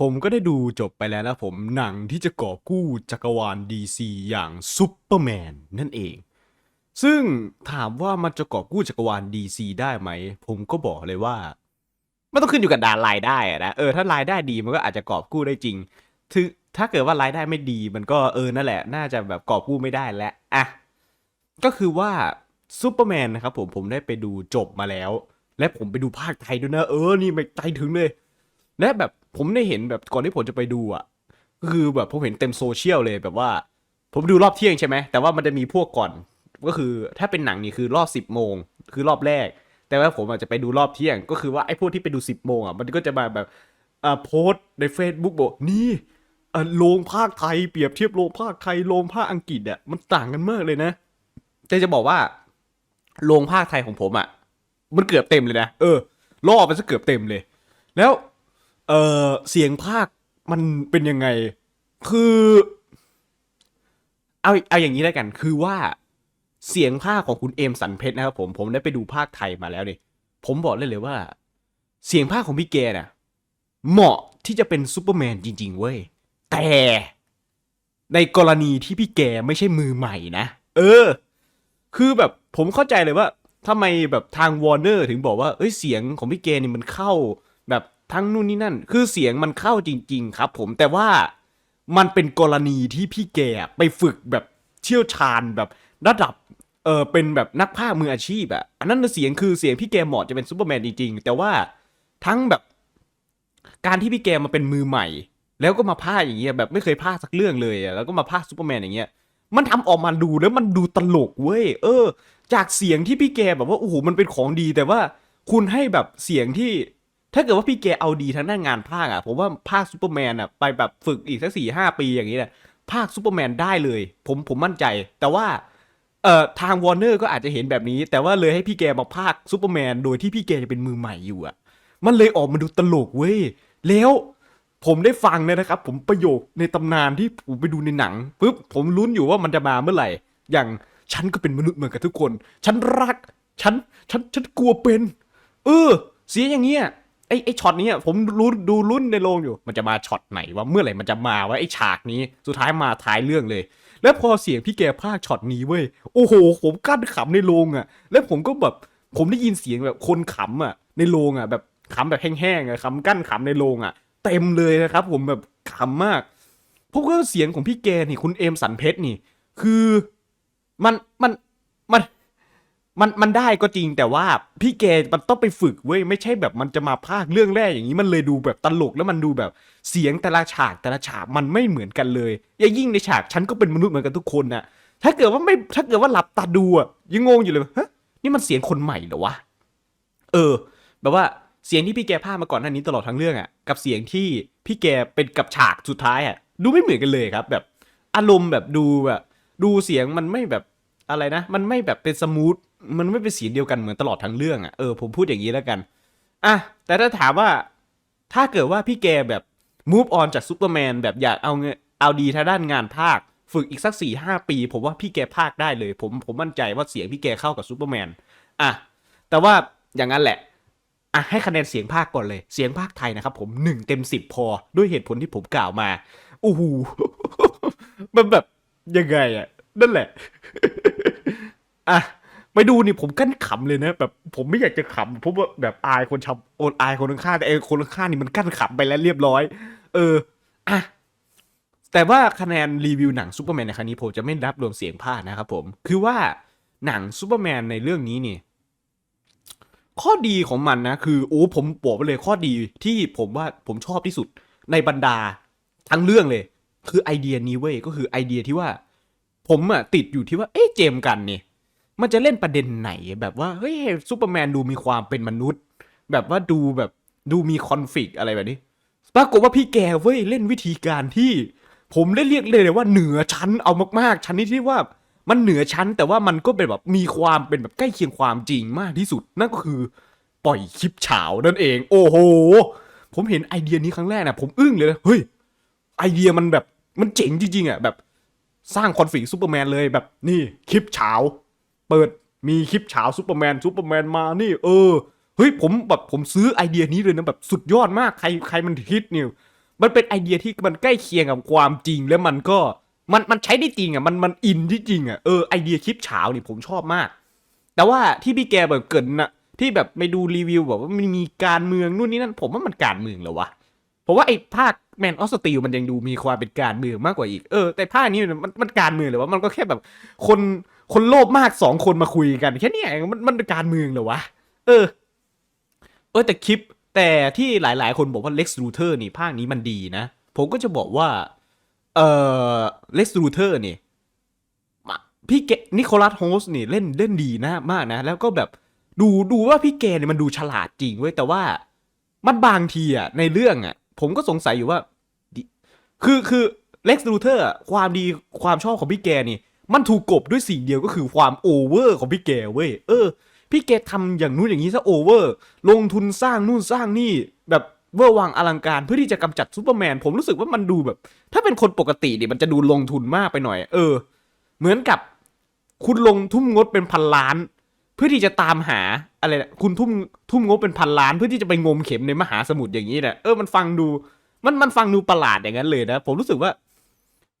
ผมก็ได้ดูจบไปแล้วนะผมหนังที่จะก่อกู้จักรวาล DC อย่างซูเปอร์แมนนั่นเอง ซึ่งถามว่ามันจะก่อกู้จักรวาล DC ได้ไหม ผมก็บอกเลยว่า มันต้องขึ้นอยู่กับดานรายได้อะนะเออถ้ารายได้ดีมันก็อาจจะกอบกู้ได้จริงถึงถ้าเกิดว่ารายได้ไม่ดีมันก็เออนั่นแหละ น่าจะแบบกอบกู้ไม่ได้แล้วอะก็คือว่าซูเปอร์แมนนะครับผมผมได้ไปดูจบมาแล้ว และผมไปดูภาคไทยด้วยนะ เออ นี่ไม่ใจถึงเลย และแบบ ผมได้เห็นแบบก่อนที่ผมจะไปดูอะก็คือแบบผมเห็นเต็มโซเชียลเลยแบบว่า ผมดูรอบเที่ยงใช่ไหมแต่ว่ามันจะมีพวกก่อน ก็คือถ้าเป็นหนังนี่คือรอบสิบโมงคือรอบแรก แต่ว่าผมอาจจะไปดูรอบเที่ยง ก็คือว่าไอ้พวกที่ไปดูสิบโมงอะมันก็จะมาแบบอ่าโพสต์ใน Facebook บอกนี่อ่าโรงภาคไทยเปรียบเทียบโรงภาคไทยโรงภาคอังกฤษอะมันต่างกันมากเลยนะแต่จะบอกว่าโรงภาคไทยของผมอะมันเกือบเต็มเลยนะเออรอบมันซะเกือบเต็มเลย แล้ว เออเสียงภาคมันเป็นยังไง คือ เอาเอาอย่างนี้แล้วกัน คือว่าเสียงภาคของคุณเอมสันเพชรนะครับผมผมได้ไปดูภาคไทยมาแล้วเนี่ยผมบอกเลยเลยว่า เสียงภาคของพี่แกน่ะ เหมาะที่จะเป็นซูเปอร์แมนจริง ๆ เว้ย แต่ในกรณีที่พี่แกไม่ใช่มือใหม่นะ เออ คือแบบผมเข้าใจเลยว่าทำไมแบบทางวอร์เนอร์ถึงบอกว่า เอ้ยเสียงของพี่แกนี่มันเข้าแบบ ทั้งนู่นนี่นั่น คือเสียงมันเข้าจริง ๆ ครับผมแต่ว่ามันเป็นกรณีที่พี่แกไปฝึกแบบเชี่ยวชาญแบบระดับเออเป็นแบบนักพากย์มืออาชีพอะอันนั้นเสียงคือเสียงพี่แกเหมาะจะเป็นซูเปอร์แมนจริงๆ แต่ว่าทั้งแบบการที่พี่แกมาเป็นมือใหม่ แล้วก็มาพากอย่างเงี้ยแบบไม่เคยพากสักเรื่องเลยอะแล้วก็มาพากซูเปอร์แมนอย่างเงี้ยมันทำออกมาดูแล้วมันดูตลกเว้ยเออ จากเสียงที่พี่แกแบบว่าโอ้โหมันเป็นของดีแต่ว่าคุณให้แบบเสียงที่ ถ้าเกิดว่าพี่แกเอาดีทางด้านงานภาคอะผมว่าภาคซูเปอร์แมนอะไปแบบฝึกอีกสักสี่ห้าปีอย่างนี้แหละภาคซูเปอร์แมนได้เลย ผมผมมั่นใจ แต่ว่าเอ่อทางวอร์เนอร์ก็อาจจะเห็นแบบนี้ แต่ว่าเลยให้พี่แกมาภาคซูเปอร์แมนโดยที่พี่แกจะเป็นมือใหม่อยู่อะมันเลยออกมาดูตลกเว้ยแล้วผมได้ฟังเลยนะครับ ผมประโยคในตำนานที่ผมไปดูในหนังปุ๊บผมลุ้นอยู่ว่ามันจะมาเมื่อไหร่ อย่างฉันก็เป็นมนุษย์เหมือนกับทุกคน ฉันรัก ฉันฉันฉันกลัวเป็น เออ เสียอย่างเงี้ย ไอ้ไอ้ช็อตนี้ผมรู้ดูลุ้นในโรงอยู่ มันจะมาช็อตไหนว่าเมื่อไหร่มันจะมาว่าไอ้ฉากนี้สุดท้ายมาท้ายเรื่องเลย แล้วพอเสียงพี่แกพากช็อตนี้เว้ยโอ้โห ผมกั้นขำในโรงอะ แล้วผมก็แบบผมได้ยินเสียงแบบคนขำอะ ในโรงอะแบบขำแบบแห้งๆอะขำกั้นขำในโรงอะ เต็มเลยนะครับ ผมแบบขำมากเพราะว่าเสียงของพี่แกนี่คุณเอมสันเพชรนี่ คือมันมัน มันมันได้ก็จริงแต่ว่าพี่แกมันต้องไปฝึกเว้ยไม่ใช่แบบมันจะมาพากย์เรื่องแรกอย่างนี้มันเลยดูแบบตลกแล้วมันดูแบบเสียงแต่ละฉากแต่ละฉากมันไม่เหมือนกันเลยอย่ายิ่งในฉากฉันก็เป็นมนุษย์เหมือนกันทุกคนน่ะถ้าเกิดว่าไม่ถ้าเกิดว่าหลับตาดูอะยังงงอยู่เลยฮะนี่มันเสียงคนใหม่เหรอวะเออ แบบว่าเสียงที่พี่แกพามาก่อนหน้านี้ตลอดทั้งเรื่องอะกับเสียงที่พี่แกเป็นกับฉากสุดท้ายอะดูไม่เหมือนกันเลยครับ แบบอารมณ์แบบดูแบบดูเสียงมันไม่แบบอะไรนะ มันไม่แบบเป็นสมูท มันไม่เป็นเสียงเดียวกันเหมือนตลอดทั้งเรื่องอะเออผมพูดอย่างนี้แล้วกันอะแต่ถ้าถามว่าถ้าเกิดว่าพี่แกแบบ move on จากซูเปอร์แมนแบบอยากเอาเงินเอาดีทางด้านงานภาค ฝึกอีกสักสี่ห้าปี ผมว่าพี่แกภาคได้เลย ผมผมมั่นใจว่าเสียงพี่แกเข้ากับซูเปอร์แมนอะแต่ว่าอย่างนั้นแหละอะให้คะแนนเสียงภาคก่อนเลย เสียงภาคไทยนะครับผมหนึ่งเต็มสิบพอด้วยเหตุผลที่ผมกล่าวมาโอ้โหมันแบบยังไงอะนั่นแหละอะ ไปดูนี่ผมกั้นขำเลยนะแบบผมไม่อยากจะขำเพราะว่าแบบอายคนชำโอนอายคนข้างๆแต่ไอ้คนข้างๆนี่มันกั้นขำไปแล้วเรียบร้อย เอออะแต่ว่าคะแนนรีวิวหนังซูเปอร์แมนในครั้งนี้ผมจะไม่นับรวมเสียงภาคนะครับผมคือว่าหนังซูเปอร์แมนในเรื่องนี้นี่ข้อดีของมันนะ คือโอ้ผมบอกไปเลยข้อดีที่ผมว่าผมชอบที่สุดในบรรดาทั้งเรื่องเลย คือไอเดียนี้เว้ยก็คือไอเดียที่ว่า ผมอะติดอยู่ที่ว่าเอ๊ะเจมส์กันเนี่ย มันจะเล่นประเด็นไหนแบบว่าเฮ้ยซูเปอร์แมนดูมีความเป็นมนุษย์ แบบว่าดูแบบดูมีคอนฟ lict อะไรแบบนี้ปรากฏว่าพี่แกเว้ยเล่นวิธีการที่ ผมได้เรียกเลยว่าเหนือชั้นเอามากๆ ชั้นนี้ที่ว่ามันเหนือชั้น แต่ว่ามันก็เป็นแบบมีความเป็นแบบใกล้เคียงความจริงมากที่สุด นั่นก็คือปล่อยคลิปเฉานั่นเอง โอ้โห ผมเห็นไอเดียนี้ครั้งแรกนะผมอึ้งเลยนะเฮ้ยไอเดียมันแบบมันเจ๋งจริงๆอะแบบสร้างคอนฟ lict ซูเปอร์แมนเลยแบบนี่คลิปเฉา เปิดมีคลิปเฉาซูเปอร์แมนซูเปอร์แมนมานี่ เออเฮ้ยผมแบบผมซื้อไอเดียนี้เลยนะแบบสุดยอดมากใครใครมันคิดเนี่ยมันเป็นไอเดียที่มันใกล้เคียงกับความจริงแล้วมันก็มันมันใช้ได้จริงอะมันมันอินที่จริงอะเออไอเดียคลิปเช้านี่ผมชอบมาก แต่ว่าที่พี่แกแบบเกินน่ะที่แบบไปดูรีวิวแบบว่ามันมีการเมืองนู่นนี่นั่นผมว่ามันการเมืองเหรอวะผมว่าไอ้ภาคแมนออสตีลมันยังดูมีความเป็นการเมืองมากกว่าอีกเออแต่ภาคนี้มันมันการเมืองเหรอวะมันก็แค่แบบคน คนโลภมากสองคนมาคุยกันแค่เนี้มันมันการเมืองเหรอวะ เออ เออแต่คลิปแต่ที่หลายๆ คนบอกว่า Lex Luthor นี่ภาคนี้มันดีนะ ผมก็จะบอกว่า เออ Lex Luthor นี่มาพี่เกนิโคลัสโฮสนี่เล่นเล่นดีนะมากนะ แล้วก็แบบดูดูว่าพี่แกเนี่ยมันดูฉลาดจริงเว้ยแต่ว่ามันบางทีอะในเรื่องอะผมก็สงสัยอยู่ว่าดิคือคือ Lex Luthor อะความดีความชอบของพี่แกนี่ มันถูกกบด้วยสิ่งเดียวก็คือความโอเวอร์ของพี่แกเว้ยเออ พี่แกทำอย่างนู้นอย่างนี้ซะโอเวอร์ ลงทุนสร้างนู่นสร้างนี่แบบเวอร์วังอลังการเพื่อที่จะกำจัดซูเปอร์แมนผมรู้สึกว่ามันดูแบบ ถ้าเป็นคนปกติเนี่ยมันจะดูลงทุนมากไปหน่อย เออ เหมือนกับ คุณลงทุ่มงบเป็นพันล้าน เพื่อที่จะตามหาอะไรนะคุณทุ่มทุ่มงบเป็นพันล้าน เพื่อที่จะไปงมเข็มในมหาสมุทรอย่างนี้นะเออมันฟังดู มันมันฟังดูประหลาดอย่างนั้นเลยนะผมรู้สึกว่า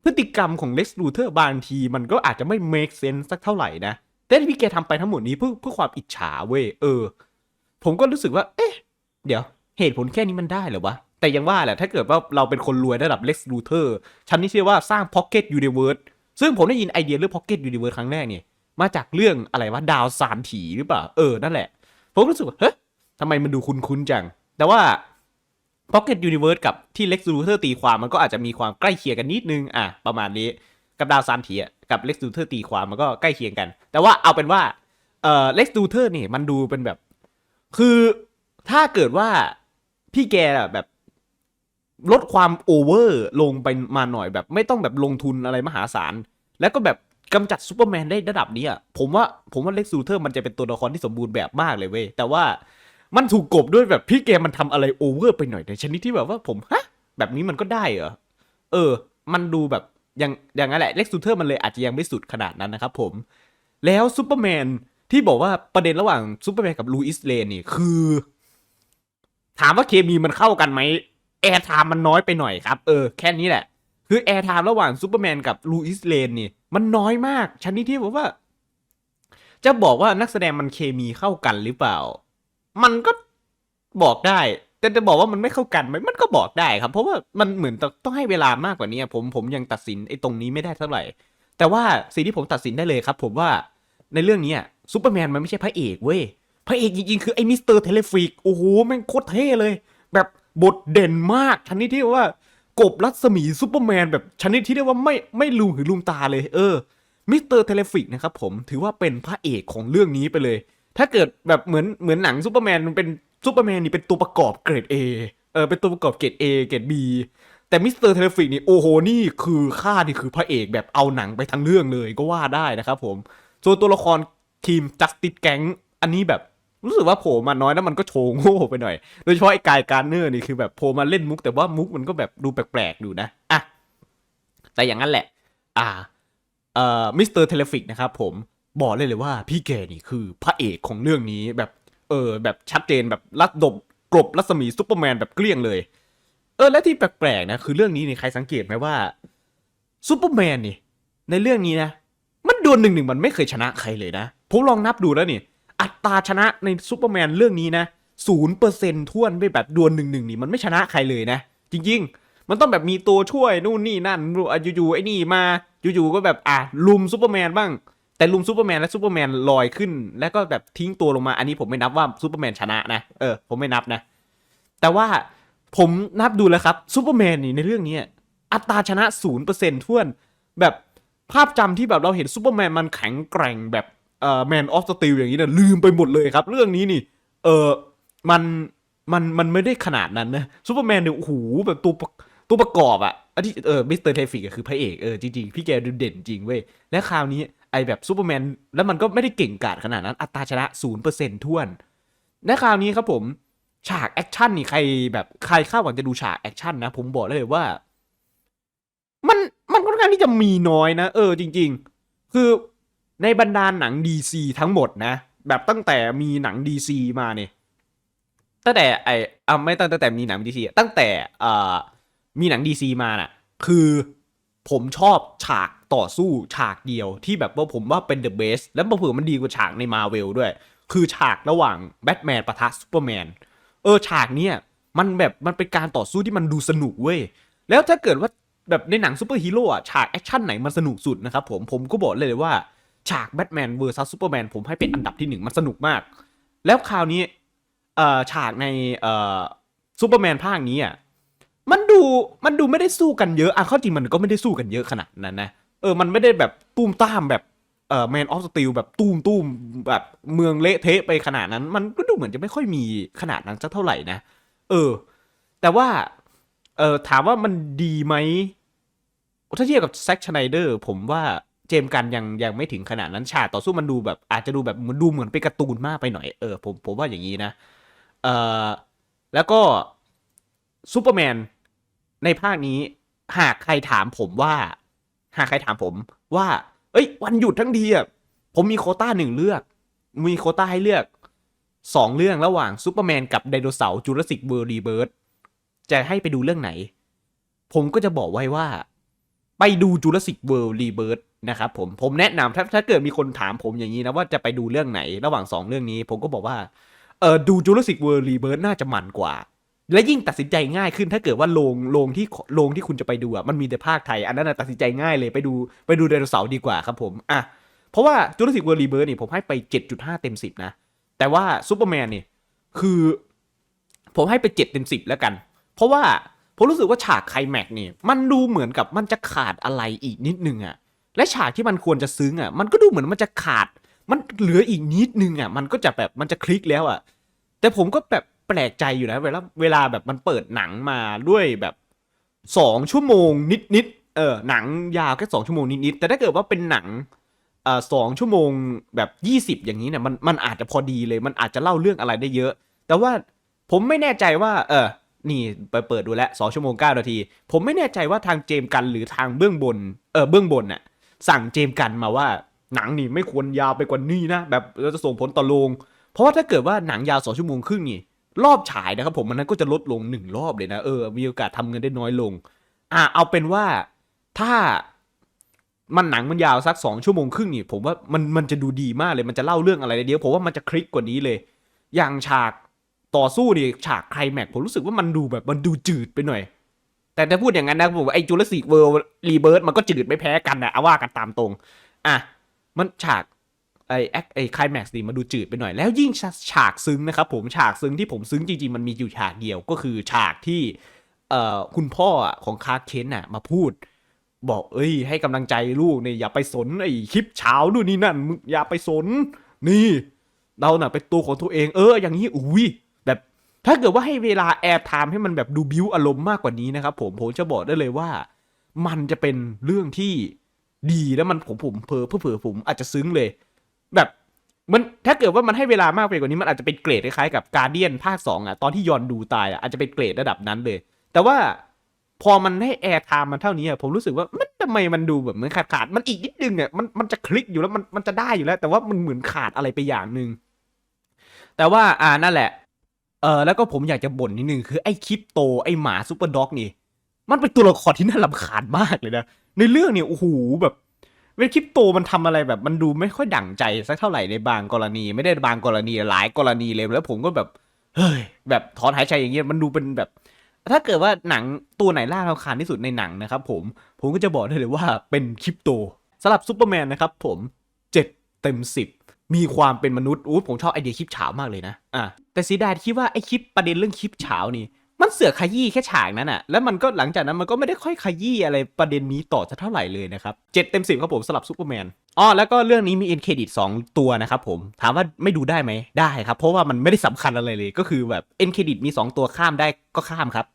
พฤติกรรมของเล็กซ์ลูเทอร์บางทีมันก็อาจจะไม่ make sense สักเท่าไหร่นะ แต่ที่พี่แกทำไปทั้งหมดนี้เพื่อเพื่อความอิจฉาเว้ยเออ ผมก็รู้สึกว่า เอ๊ะ เดี๋ยว เหตุผลแค่นี้มันได้เหรอวะ แต่ยังว่าแหละถ้าเกิดว่าเราเป็นคนรวยระดับเล็กซ์ลูเทอร์ฉันนี่เชื่อว่าสร้าง Pocket Universe ซึ่งผมได้ยินไอเดียเรื่อง Pocket Universe ครั้งแรกเนี่ยมาจากเรื่องอะไรวะดาวสามถีหรือเปล่า เออนั่นแหละ ผมรู้สึกว่าเฮ้ยทำไมมันดูคุ้นๆจัง แต่ว่า Pocket Universe กับที่ Lex Luthor ตีความมันก็อาจจะมีความใกล้เคียงกันนิดนึงอะประมาณนี้กับดาวซามถีอะกับ Lex Luthor ตีความมันก็ใกล้เคียงกัน แต่ว่าเอาเป็นว่าเอ่อ Lex Luthor นี่มันดูเป็นแบบ คือถ้าเกิดว่าพี่แกแบบลดความโอเวอร์ลงไปมาหน่อยแบบ ไม่ต้องแบบลงทุนอะไรมหาศาล แล้วก็แบบกำจัดซูเปอร์แมนได้ระดับนี้อะผมว่าผมว่าเล็กซูเทอร์มันจะเป็นตัวละครที่สมบูรณ์แบบมากเลยเว้ยแต่ว่า มันถูกกบด้วยแบบพี่แกมมันทำอะไรโอเวอร์ไปหน่อยในชนิดที่แบบว่าผมฮะแบบนี้มันก็ได้เหรอเออ มันดูแบบอย่างอย่างนั้นแหละเล็กซูเทอร์มันเลยอาจจะยังไม่สุดขนาดนั้นนะครับผม แล้วซูเปอร์แมนที่บอกว่าประเด็นระหว่างซูเปอร์แมนกับลูอิสเลนนี่คือ ถามว่าเคมีมันเข้ากันไหมแอร์ไทม์มันน้อยไปหน่อยครับ เออแค่นี้แหละ คือแอร์ไทม์ระหว่างซูเปอร์แมนกับลูอิสเลนนี่มันน้อยมากชนิดที่บอกว่า จะบอกว่านักแสดงมันเคมีเข้ากันหรือเปล่า มันก็บอกได้แต่จะบอกว่ามันไม่เข้ากันไหมมันก็บอกได้ครับ เพราะว่ามันเหมือนต้องให้เวลามากกว่านี้ผมผมยังตัดสินไอ้ตรงนี้ไม่ได้เท่าไหร่ แต่ว่าสิ่งที่ผมตัดสินได้เลยครับ ผมว่าในเรื่องนี้ซูเปอร์แมนมันไม่ใช่พระเอกเว้ยพระเอกจริงๆคือไอ้มิสเตอร์เทเลฟิกโอ้โหแม่งโคตรเท่เลย แบบบทเด่นมากชนิดที่ว่ากบรัศมีซูเปอร์แมนแบบชนิดที่เรียกว่าไม่ไม่ลืมหือลืมตาเลย เออมิสเตอร์เทเลฟิกนะครับผมถือว่าเป็นพระเอกของเรื่องนี้ไปเลย ถ้าเกิดแบบเหมือนเหมือนหนังซูเปอร์แมนมันเป็นซูเปอร์แมนนี่เป็นตัวประกอบเกรด A เออเป็นตัวประกอบเกรด A เกรด B แต่มิสเตอร์เทเลฟิกนี่โอ้โหนี่คือค่านี่คือพระเอกแบบเอาหนังไปทั้งเรื่องเลยก็ว่าได้นะครับผม ส่วนตัวละครทีมจัสติสแก๊งอันนี้แบบรู้สึกว่าโผล่มาน้อยแล้วมันก็โชว์โง่ไปหน่อย โดยเฉพาะไอ้กายการเนอร์นี่คือแบบโผล่มาเล่นมุก แต่ว่ามุกมันก็แบบดูแปลกๆดูนะอะแต่อย่างนั้นแหละ อ่าเอ่อมิสเตอร์เทเลฟิกนะครับผม บอกเลยเลยว่าพี่แกนี่คือพระเอกของเรื่องนี้แบบเออแบบชัดเจนแบบรัดดบกลบรัศมีซูเปอร์แมนแบบเกลี้ยงเลย เออและที่แปลกๆนะคือเรื่องนี้นี่ใครสังเกตไหมว่าซูเปอร์แมนนี่ในเรื่องนี้นะ มันดวลหนึ่งหนึ่งมันไม่เคยชนะใครเลยนะผมลองนับดูแล้วนี่ อัตราชนะในซูเปอร์แมนเรื่องนี้นะศูนย์เปอร์เซ็นต์ท่วนไปแบบดวลหนึ่งหนึ่งนี่มันไม่ชนะใครเลยนะ จริง ๆ มันต้องแบบมีตัวช่วยนู่นนี่นั่นอะอยู่ๆไอ้นี่มาอยู่ๆก็แบบอะลุมซูเปอร์แมนบ้าง แต่ลุมซูเปอร์แมนและซูเปอร์แมนลอยขึ้น แล้วก็แบบทิ้งตัวลงมา อันนี้ผมไม่นับว่าซูเปอร์แมนชนะนะเออผมไม่นับนะ แต่ว่าผมนับดูแล้วครับซูเปอร์แมนนี่ในเรื่องนี้อัตราชนะศูนย์เปอร์เซ็นต์ท่วนแบบภาพจำที่แบบเราเห็นซูเปอร์แมนมันแข็งแกร่งแบบเอ่อแมนออฟสตีลอย่างนี้เนะลืมไปหมดเลยครับ เรื่องนี้นี่ เออมันมันมันไม่ได้ขนาดนั้นนะซูเปอร์แมนเนี่ยโอ้โหแบบตัวตัวประกอบอะอันที่เออมิสเตอร์เทฟิกคือพระเอกเออจริงๆ พี่แกดูเด่นจริงเว้ยและคราวนี้ ไอแบบซูเปอร์แมนแล้วมันก็ไม่ได้เก่งกาจขนาดนั้น อัตราชนะศูนย์เปอร์เซ็นต์ท่วนและคราวนี้ครับผมฉากแอคชั่นนี่ใครแบบใครคาดหวังจะดูฉากแอคชั่นนะ ผมบอกได้เลยว่า มันมันค่อนข้างที่จะมีน้อยนะ เออจริง ๆ คือในบรรดาหนัง DC ทั้งหมดนะ แบบตั้งแต่มีหนัง DC มาเนี่ยตั้งแต่ไออ่าไม่ตั้งแต่มีหนัง DC ตั้งแต่อ่ามีหนังดีซีมาน่ะ คือ ผมชอบฉากต่อสู้ฉากเดียวที่แบบว่าผมว่าเป็นเดอะเบสแล้วเผื่อมันดีกว่าฉากในมาเวลด้วย คือฉากระหว่างแบทแมนปะทะซูเปอร์แมนเออฉากเนี้ยมันแบบมันเป็นการต่อสู้ที่มันดูสนุกเว้ยแล้วถ้าเกิดว่าแบบในหนังซูเปอร์ฮีโร่อะฉากแอคชั่นไหนมันสนุกสุดนะครับผมผมก็บอกเลยเลยว่าฉากแบทแมนเวอร์ซัสซูเปอร์แมนผมให้เป็นอันดับที่หนึ่งมันสนุกมาก แล้วคราวนี้เอ่อฉากในเอ่อซูเปอร์แมนภาคนี้อะ มันดูมันดูไม่ได้สู้กันเยอะอะเข้าจริงมันก็ไม่ได้สู้กันเยอะขนาดนั้นนะเออมันไม่ได้แบบตุ้มต้ามแบบเอ่อแมนออฟสตีลแบบตุ้มตุ้มแบบเมืองเละเทะไปขนาดนั้น มันก็ดูเหมือนจะไม่ค่อยมีขนาดนั้นสักเท่าไหร่นะ เออ แต่ว่าเออถามว่ามันดีไหมถ้าเทียบกับแซ็กชไนเดอร์ผมว่าเจมกันยังยังไม่ถึงขนาดนั้นฉากต่อสู้มันดูแบบ อาจจะดูแบบมันดูเหมือนเป็นการ์ตูนมากไปหน่อยเออผมผมว่าอย่างนี้นะเออแล้วก็ซูเปอร์แมน ในภาคนี้หากใครถามผมว่า หากใครถามผมว่า เอ้ย วันหยุดทั้งทีอะผมมีโคต้าหนึ่งเลือก มีโคต้าให้เลือกสองเรื่องระหว่างซูเปอร์แมนกับไดโนเสาร์จูราสสิกเวิร์รีเบิร์จะให้ไปดูเรื่องไหน ผมก็จะบอกไว้ว่า ไปดู Jurassic World Rebirth นะครับผมผมแนะนำถ้าถ้าเกิดมีคนถามผมอย่างนี้นะว่าจะไปดูเรื่องไหนระหว่างสองเรื่องนี้ ผมก็บอกว่าเออดู Jurassic World Rebirth น่าจะมันกว่า และยิ่งตัดสินใจง่ายขึ้นถ้าเกิดว่าโรงโรงที่โรงที่คุณจะไปดูอะมันมีแต่ภาคไทย อันนั้นตัดสินใจง่ายเลยไปดูไปดูไดโนเสาร์ดีกว่าครับผมอะเพราะว่า Jurassic World Rebirth นี่ผมให้ไป 7.5 เต็ม 10 นะ แต่ว่าซูเปอร์แมนนี่คือ ผมให้ไป 7 เต็ม 10 แล้วกัน เพราะว่าผมรู้สึกว่าฉากไคลแม็กนี่มันดูเหมือนกับมันจะขาดอะไรอีกนิดนึงอะและฉากที่มันควรจะซึ้งอะมันก็ดูเหมือนมันจะขาด มันเหลืออีกนิดนึงอะมันก็จะแบบมันจะคลิกแล้วอะแต่ผมก็แบบ แปลกใจอยู่นะ เวลาเวลาแบบมันเปิดหนังมาด้วยแบบสองชั่วโมงนิดนิดๆเออหนังยาวแค่สองชั่วโมงนิดนิดๆแต่ถ้าเกิดว่าเป็นหนังเอ่อสองชั่วโมงแบบยี่สิบอย่างนี้เนี่ยมันมันอาจจะพอดีเลย มันอาจจะเล่าเรื่องอะไรได้เยอะ แต่ว่าผมไม่แน่ใจว่า เออนี่ไปเปิดดูแล้วสองชั่วโมงเก้านาที ผมไม่แน่ใจว่าทางเจมส์กันหรือทางเบื้องบน เออเบื้องบนน่ะสั่งเจมส์กันมาว่าหนังนี่ไม่ควรยาวไปกว่านี้นะแบบเราจะส่งผลต่อโรงเพราะว่าถ้าเกิดว่าหนังยาวสองชั่วโมงครึ่งนี่ รอบฉายนะครับผมมันนั้นก็จะลดลงหนึ่งรอบเลยนะเออมีโอกาสทำเงินได้น้อยลง อะเอาเป็นว่าถ้ามันหนังมันยาวสักสองชั่วโมงครึ่งนี่ผมว่ามันมันจะดูดีมากเลยมันจะเล่าเรื่องอะไรเดียวผมว่ามันจะคลิกกว่านี้เลย อย่างฉากต่อสู้นี่ฉากไคลแม็กผมรู้สึกว่ามันดูแบบมันดูจืดไปหน่อย แต่ถ้าพูดอย่างนั้นนะผมว่าไอจูเลสิกเวิลด์รีเบิร์ดมันก็จืดไม่แพ้กันนะเอาว่ากันตามตรง อะมันฉาก ไอ้แอคไอ้คลแม็กซ์นี่มาดูจืดไปหน่อยแล้วยิ่งฉากซึ้งนะครับผมฉากซึ้งที่ผมซึ้งจริงๆ มันมีอยู่ฉากเดียวก็คือฉากที่เอ่อคุณพ่อของคาร์เคนน่ะมาพูด บอกเอ้ย ให้กำลังใจลูกเนี่ยอย่าไปสนไอ้คลิปเช้านู่นนี่นั่นมึงอย่าไปสน นี่ เราน่ะเป็นตัวของตัวเองเออ อย่างนี้อุ้ยแบบถ้าเกิดว่าให้เวลาแอร์ไทม์ให้มันแบบดูบิวอารมณ์มากกว่านี้นะครับผมผมจะบอกได้เลยว่า มันจะเป็นเรื่องที่ดีแล้วมันผมผมเพอเผื่อผมอาจจะซึ้งเลย แบบมันถ้าเกิดว่ามันให้เวลามากไปกว่านี้มันอาจจะเป็นเกรดคล้ายๆกับการเดียนภาคสองอะตอนที่ยอนดูตายอะอาจจะเป็นเกรดระดับนั้นเลย แต่ว่าพอมันให้แอร์ไทม์มันเท่านี้อะผมรู้สึกว่ามันทำไมมันดูแบบเหมือนขาดขาดๆมันอีกนิดนึงอะมันมันจะคลิกอยู่แล้วมันมันจะได้อยู่แล้ว แต่ว่ามันเหมือนขาดอะไรไปอย่างหนึ่งแต่ว่าอ่านั่นแหละ เออแล้วก็ผมอยากจะบ่นนิดนึงคือไอ้คริปโตไอ้หมาซูเปอร์ด็อกนี่ มันเป็นตัวละครที่น่ารำคาญมากเลยนะในเรื่องเนี่ยโอ้โหแบบ เวลาคริปโตมันทำอะไรแบบมันดูไม่ค่อยดั่งใจสักเท่าไหร่ในบางกรณีไม่ได้บางกรณีหลายกรณีเลยแล้วผมก็แบบเฮ้ยแบบถอนหายใจอย่างเงี้ยมันดูเป็นแบบ ถ้าเกิดว่าหนังตัวไหนล่ารำคาญที่สุดในหนังนะครับผมผมก็จะบอกได้เลยว่าเป็นคริปโตสำหรับซูเปอร์แมนนะครับผมเจ็ดเต็มสิบมีความเป็นมนุษย์อู้ผมชอบไอเดียคลิปเฉามากเลยนะอะแต่เสียดายที่คิดว่าไอคลิปประเด็นเรื่องคลิปเฉานี่ มันเสือกขยี้แค่ฉากนั้นอะแล้วมันก็หลังจากนั้นมันก็ไม่ได้ค่อยขยี้อะไรประเด็นนี้ต่อจะเท่าไหร่เลยนะครับเจ็ดเต็มสิบครับผมสลับซูเปอร์แมนอ๋อแล้วก็เรื่องนี้มีเอ็นเครดิตสองตัวนะครับผมถามว่าไม่ดูได้ไหมได้ครับ เพราะว่ามันไม่ได้สำคัญอะไรเลย ก็คือแบบเอ็นเครดิตมี 2 ตัวข้ามได้ก็ข้ามครับ